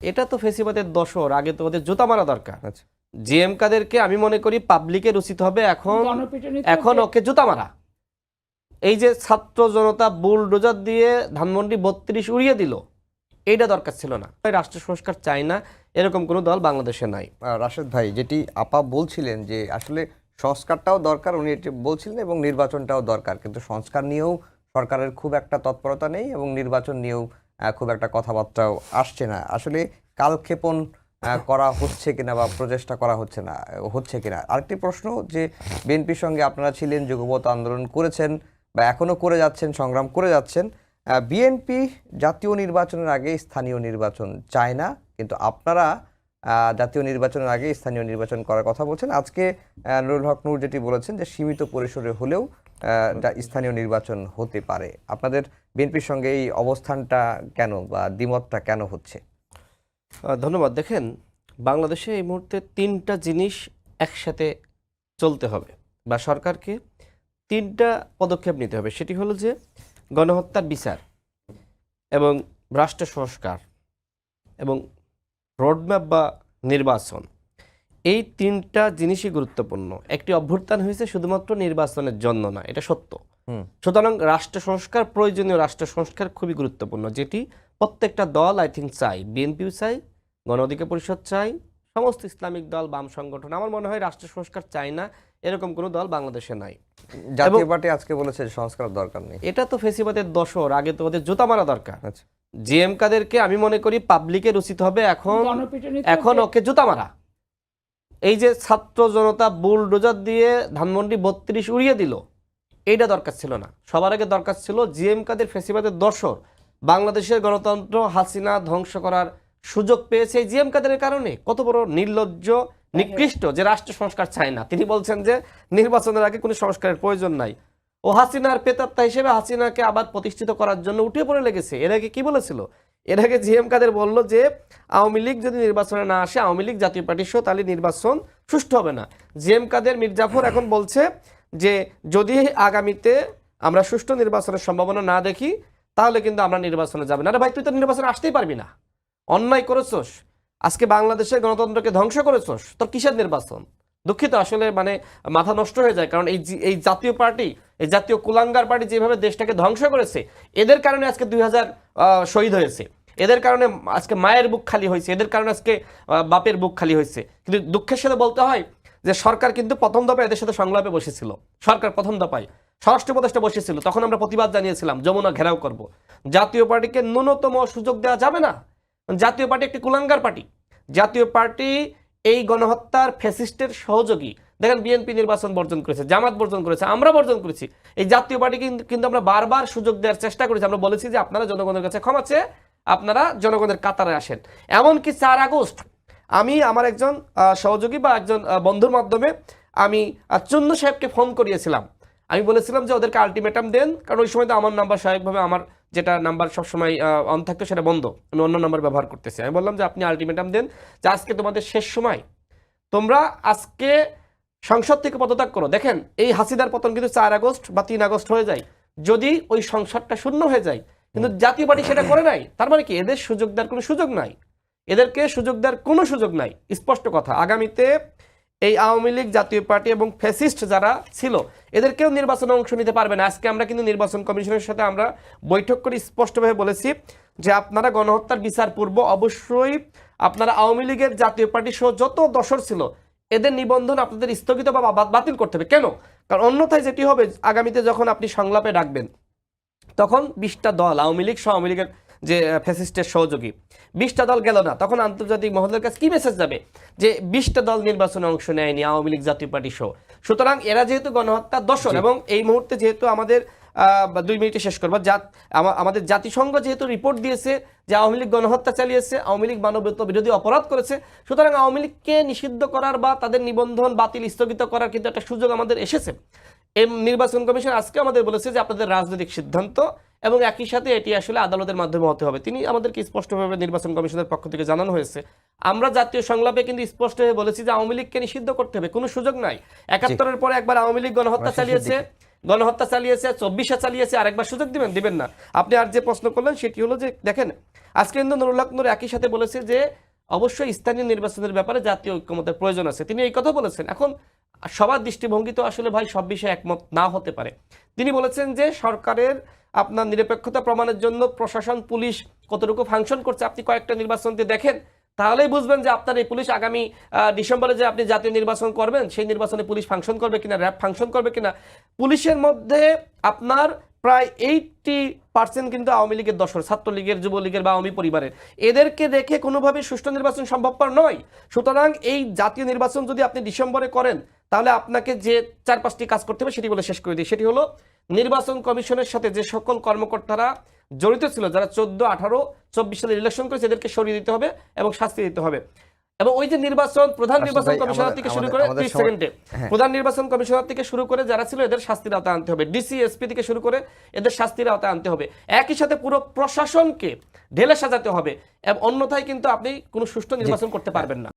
এটা তো ফেসিবাদের দশর আগে তো ওদের জুতা মারা দরকার। জিএম কাদেরকে আমি মনে করি পাবলিকের উচিত হবে এখন এখন ওকে জুতা মারা। এই যে ছাত্র জনতা বুলডোজার দিয়ে ধানমন্ডি বত্রিশ উড়িয়ে দিল এইটা দরকার ছিল না। রাষ্ট্র সংস্কার চাই না এরকম কোনো দল বাংলাদেশে নাই। রাশেদ ভাই যেটি আপা বলছিলেন যে আসলে সংস্কারটাও দরকার উনি এটি বলছিলেন এবং নির্বাচনটাও দরকার। কিন্তু সংস্কার নিয়েও সরকারের খুব একটা তৎপরতা নেই এবং নির্বাচন নিয়েও খুব একটা কথাবার্তাও আসছে না। আসলে কালক্ষেপণ করা হচ্ছে কিনা বা প্রচেষ্টা করা হচ্ছে না, হচ্ছে কিনা? আরেকটি প্রশ্ন যে, বিএনপির সঙ্গে আপনারা ছিলেন যুগপত আন্দোলন করেছেন বা এখনও করে যাচ্ছেন, সংগ্রাম করে যাচ্ছেন বিএনপি জাতীয় নির্বাচনের আগে স্থানীয় নির্বাচন চায় না, কিন্তু আপনারা জাতীয় নির্বাচনের আগে স্থানীয় নির্বাচন করার কথা বলছেন। আজকে নুরুল হক নূর যেটি বলেছেন যে, সীমিত পরিসরে হলেও স্থানীয় নির্বাচন হতে পারে। আপনাদের বিএনপির সঙ্গে এই অবস্থানটা কেন বা দ্বিমতটা কেন হচ্ছে? ধন্যবাদ। দেখেন, বাংলাদেশে এই মুহূর্তে তিনটা জিনিস একসাথে চলতে হবে বা সরকারকে তিনটা পদক্ষেপ নিতে হবে। সেটি হলো যে গণহত্যার বিচার এবং রাষ্ট্র সংস্কার এবং রোডম্যাপ বা নির্বাচন। এই তিনটা জিনিসই গুরুত্বপূর্ণ। একটি অভ্যুত্থান হয়েছে শুধুমাত্র নির্বাচনের জন্য না এটা সত্য। সুতরাং রাষ্ট্র সংস্কার প্রয়োজনীয় রাষ্ট্র সংস্কার খুবই গুরুত্বপূর্ণ যেটি প্রত্যেকটা দল আই থিঙ্ক চাই বিএনপিও চাই গণ অধিকার পরিষদ চাই সমস্ত ইসলামিক দল বাম সংগঠন। আমার মনে হয় রাষ্ট্র সংস্কার চাই না এরকম কোনো দল বাংলাদেশে নাই। জাতীয় পার্টি আজকে বলেছে সংস্কার দরকার নেই। এটা তো ফেসিবাদের দশর আগে তো ওদের জুতা মারা দরকার। আচ্ছা। জিএম কাদেরকে আমি মনে করি পাবলিকের উচিত হবে এখন এখন ওকে জুতা মারা। এই যে ছাত্র জনতা বুলডোজার দিয়ে ধানমন্ডি বত্রিশ উড়িয়ে দিল, এইটা দরকার ছিল না। সবার আগে দরকার ছিল জিএম কাদের ফেসিবাদের দর্শক বাংলাদেশের গণতন্ত্র হাসিনা ধ্বংস করার সুযোগ পেয়েছে এই জিএম কাদের কারণে। কত বড় নির্লজ্জ, নিকৃষ্ট যে রাষ্ট্র সংস্কার চায় না। তিনি বলছেন যে নির্বাচনের আগে কোনো সংস্কারের প্রয়োজন নাই। ও হাসিনার পেতাত্তা হিসেবে হাসিনাকে আবার প্রতিষ্ঠিত করার জন্য উঠে পড়ে লেগেছে। এর আগে কি বলেছিল? এর আগে জিএম কাদের বলল যে, আওয়ামী লীগ যদি নির্বাচনে না আসে, আওয়ামী লীগ জাতীয় পার্টি সহ তাহলে নির্বাচন সুষ্ঠু হবে না। জি এম কাদের মির্জাফর এখন বলছে যে, যদি আগামীতে আমরা সুষ্ঠু নির্বাচনের সম্ভাবনা না দেখি, তাহলে কিন্তু আমরা নির্বাচনে যাবে না। আরে ভাই, তুই তো নির্বাচনে আসতেই পারবি না। অন্যায় করেছস। আজকে বাংলাদেশের গণতন্ত্রকে ধ্বংস করেছস। তোর কিসের নির্বাচন? দুঃখিত, আসলে মানে মাথা নষ্ট হয়ে যায়। কারণ এই এই জাতীয় পার্টি, এই জাতীয় কুলাঙ্গার পার্টি যেভাবে দেশটাকে ধ্বংস করেছে, এদের কারণে আজকে দুই হাজার শহীদ হয়েছে। এদের কারণে আজকে মায়ের বুক খালি হয়েছে, এদের কারণে আজকে বাপের বুক খালি হয়েছে। কিন্তু দুঃখের সাথে বলতে হয় যে সরকার কিন্তু প্রথম দফায় এদের সাথে সংলাপে বসেছিল। সরকার প্রথম দফায়। স্বরাষ্ট্র উপদেষ্টা বসেছিল, তখন আমরা প্রতিবাদ জানিয়েছিলাম, যমুনা ঘেরাও করব। জাতীয় পার্টিকে ন্যূনতম সুযোগ দেওয়া যাবে না? জাতীয় পার্টি একটি কুলাঙ্গার পার্টি। জাতীয় পার্টি এই গণহত্যার ফ্যাসিস্টের সহযোগী। দেখেন, বিএনপি নির্বাচন বর্জন করেছে, জামাত বর্জন করেছে, আমরা বর্জন করেছি। এই জাতীয় পার্টি কিন্তু কিন্তু আমরা বারবার সুযোগ দেওয়ার চেষ্টা করেছি। আমরা বলেছি যে আপনারা জনগণের কাছে ক্ষমা চেয়ে আপনারা জনগণের কাতারে আসেন। এমনকি চার আগস্ট, আমি আমার একজন সহযোগী বা একজন বন্ধুর মাধ্যমে আমি চুন্নু সাহেবকে ফোন করিয়েছিলাম। আমি বলেছিলাম যে ওদেরকে আলটিমেটাম দেন, কারণ ওই সময় তো আমার নাম্বার স্বাভাবিকভাবে আমার যেটা নাম্বার সবসময় অন থাকতো সেটা বন্ধ। আমি অন্য নাম্বার ব্যবহার করতেছি। আমি বললাম যে আপনি আলটিমেটাম দেন, যে আজকে তোমাদের শেষ সময়। তোমরা আজকে সংসদ থেকে পদত্যাগ করো। দেখেন, এই হাসিদার পতন কিন্তু চার আগস্ট বা তিন আগস্ট হয়ে যায়। যদি ওই সংসদটা শূন্য হয়ে যায় কিন্তু জাতীয় পার্টি সেটা করে নাই। তার মানে কি? এদের সুযোগ দেওয়ার কোনো সুযোগ নাই। এদেরকে সুযোগ দেওয়ার কোনো সুযোগ নাই। স্পষ্ট কথা, আগামীতে এই আওয়ামী লীগ, জাতীয় পার্টি এবং ফ্যাসিস্ট যারা ছিল, এদেরকেও নির্বাচনে অংশ নিতে পারবে না। আজকে আমরা কিন্তু নির্বাচন কমিশনের সাথে আমরা বৈঠক করে স্পষ্টভাবে বলেছি যে আপনারা গণহত্যার বিচার পূর্ব অবশ্যই আপনারা আওয়ামী লীগের জাতীয় পার্টি সহ যত দশর ছিল, এদের নিবন্ধন আপনাদের স্থগিত বা- বাতিল করতে হবে। কেন? কারণ অন্যথায় যেটি হবে, আগামীতে যখন আপনি সংলাপে ডাকবেন তখন বিশটা দল আওয়ামী লীগ সহ আওয়ামী লীগের যে ফ্যাসিস্টের সহযোগী বিশটা দল গেল না। তখন আন্তর্জাতিক মহলের কাছে কি মেসেজ যাবে? যে বিশটা দল নির্বাচনে অংশ নেয়নি আওয়ামী লীগ জাতীয় পার্টি সহ। সুতরাং এরা যেহেতু গণহত্যা দর্শন এবং এই মুহূর্তে যেহেতু আমাদের আহ, দুই মিনিটে শেষ করব জাত আমাদের জাতিসংঘ যেহেতু রিপোর্ট দিয়েছে যে আওয়ামী লীগ গণহত্যা চালিয়েছে আওয়ামী লীগ মানবত্ব বিরোধী অপরাধ করেছে সুতরাং আওয়ামী লীগকে নিষিদ্ধ করার বা তাদের নিবন্ধন বাতিল স্থগিত করার কিন্তু একটা সুযোগ আমাদের এসেছে। এই নির্বাচন কমিশন আজকে আমাদের বলেছে যে আপনাদের রাজনৈতিক সিদ্ধান্ত এবং একই সাথে এটি আসলে আদালতের মাধ্যমে হতে হবে। তিনি আমাদেরকে স্পষ্টভাবে নির্বাচন কমিশনের পক্ষ থেকে জানানো হয়েছে। আমরা জাতীয় সংলাপে কিন্তু স্পষ্টভাবে বলেছি যে আওয়ামী লীগকে নিষিদ্ধ করতে হবে। কোনো সুযোগ নাই। একাত্তরের পরে একবার আওয়ামী লীগ গণহত্যা চালিয়েছে গণহত্যা চালিয়েছে চব্বিশে চালিয়েছে আরেকবার সুযোগ দিবেন দিবেন না। আপনি আর যে প্রশ্ন করলেন সেটি হলো যে দেখেন আজকে কিন্তু নুরুল হক নূর একই সাথে বলেছে যে অবশ্যই স্থানীয় নির্বাচনের ব্যাপারে জাতীয় ঐক্যমতের প্রয়োজন আছে। তিনি এই কথা বলেছেন। এখন সবার দৃষ্টিভঙ্গি তো আসলে ভাই সব বিষয়ে একমত না হতে পারে। তিনি বলেছেন যে সরকারের আপনার নিরপেক্ষতা প্রমাণের জন্য প্রশাসন, পুলিশ কতটুকু ফাংশন করছে, আপনি কয়েকটা নির্বাচন দিয়ে দেখেন, তাহলেই বুঝবেন যে আপনার এই পুলিশ আগামী ডিসেম্বরে যে আপনি জাতীয় নির্বাচন করবেন, সেই নির্বাচনে পুলিশ ফাংশন করবে কিনা, র্যাব ফাংশন করবে কিনা, পুলিশের মধ্যে আপনার প্রায় এইটটি পার্সেন্ট কিন্তু আওয়ামী লীগের দশর ছাত্রলীগের, যুবলীগের বা আওয়ামী পরিবারের। এদেরকে রেখে কোনোভাবে সুষ্ঠু নির্বাচন সম্ভবপর নয়। সুতরাং এই জাতীয় নির্বাচন যদি আপনি ডিসেম্বরে করেন তাহলে আপনাকে যে চার পাঁচটি কাজ করতে হবে সেটি বলে শেষ করে দিই। সেটি হলো নির্বাচন কমিশনের সাথে যে সকল কর্মকর্তারা জড়িত ছিল যারা চোদ্দ আঠারো চব্বিশ সালে ইলেকশন করেছে এদেরকে সরিয়ে দিতে হবে এবং শাস্তি দিতে হবে। এবং ওই যে নির্বাচন প্রধান নির্বাচন কমিশনার থেকে শুরু করে ত্রিশ সেকেন্ডে। হ্যাঁ। প্রধান নির্বাচন কমিশনার থেকে শুরু করে যারা ছিল এদের শাস্তির আওতায় আনতে হবে। ডিসি এসপি থেকে শুরু করে এদের শাস্তির আওতায় আনতে হবে। একই সাথে পুরো প্রশাসনকে ঢেলে সাজাতে হবে। এবং অন্যথায় কিন্তু আপনি কোনো সুষ্ঠু নির্বাচন করতে পারবেন না।